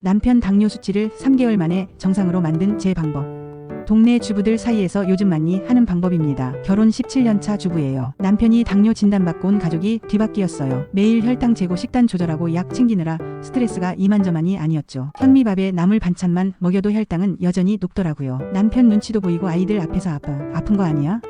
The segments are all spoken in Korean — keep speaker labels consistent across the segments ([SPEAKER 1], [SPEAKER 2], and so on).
[SPEAKER 1] 남편 당뇨 수치를 3개월 만에 정상으로 만든 제 방법. 동네 주부들 사이에서 요즘 많이 하는 방법입니다. 결혼 17년 차 주부예요. 남편이 당뇨 진단받고 온 가족이 뒤바뀌었어요. 매일 혈당 재고 식단 조절하고 약 챙기느라 스트레스가 이만저만이 아니었죠. 현미밥에 나물 반찬만 먹여도 혈당은 여전히 높더라고요. 남편 눈치도 보이고 아이들 앞에서 아빠 아픈 거 아니야?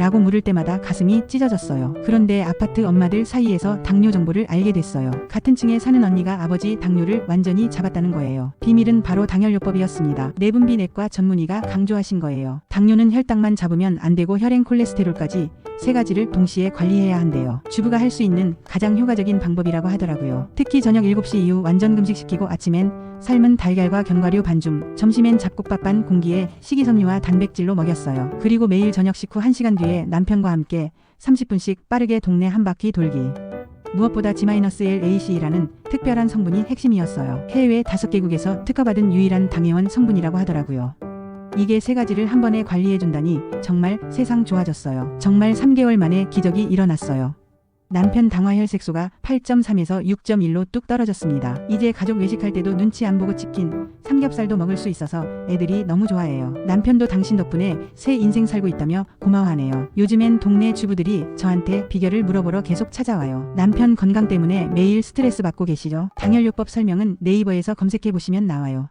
[SPEAKER 1] 라고 물을 때마다 가슴이 찢어졌어요. 그런데 아파트 엄마들 사이에서 당뇨 정보를 알게 됐어요. 같은 층에 사는 언니가 아버지 당뇨를 완전히 잡았다는 거예요. 비밀은 바로 당혈요법이었습니다. 내분비 내과 전문의가 강조하신 거예요. 당뇨는 혈당만 잡으면 안 되고 혈행 콜레스테롤까지 세 가지를 동시에 관리해야 한대요. 주부가 할 수 있는 가장 효과적인 방법이라고 하더라고요. 특히 저녁 7시 이후 완전 금식시키고 아침엔 삶은 달걀과 견과류 반줌, 점심엔 잡곡밥 반 공기에 식이섬유와 단백질로 먹였어요. 그리고 매일 저녁 식후 1시간 뒤에 남편과 함께 30분씩 빠르게 동네 한 바퀴 돌기. 무엇보다 G-LAC라는 특별한 성분이 핵심이었어요. 해외 5개국에서 특허받은 유일한 당회원 성분이라고 하더라고요. 이게 세 가지를 한 번에 관리해준다니 정말 세상 좋아졌어요. 정말 3개월 만에 기적이 일어났어요. 남편 당화 혈색소가 8.3에서 6.1로 뚝 떨어졌습니다. 이제 가족 외식할 때도 눈치 안 보고 치킨, 삼겹살도 먹을 수 있어서 애들이 너무 좋아해요. 남편도 당신 덕분에 새 인생 살고 있다며 고마워하네요. 요즘엔 동네 주부들이 저한테 비결을 물어보러 계속 찾아와요. 남편 건강 때문에 매일 스트레스 받고 계시죠? 당혈요법 설명은 네이버에서 검색해 보시면 나와요.